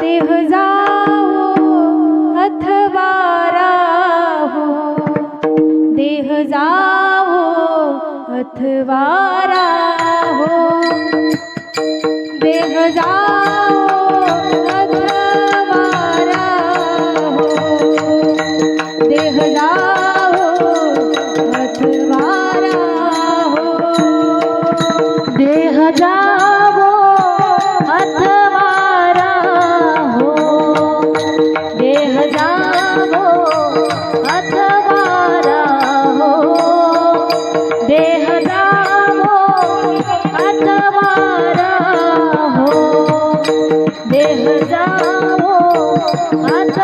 देह जाओ अथवा राहो. देह जाओ अथवा हो देह जाओ I'm the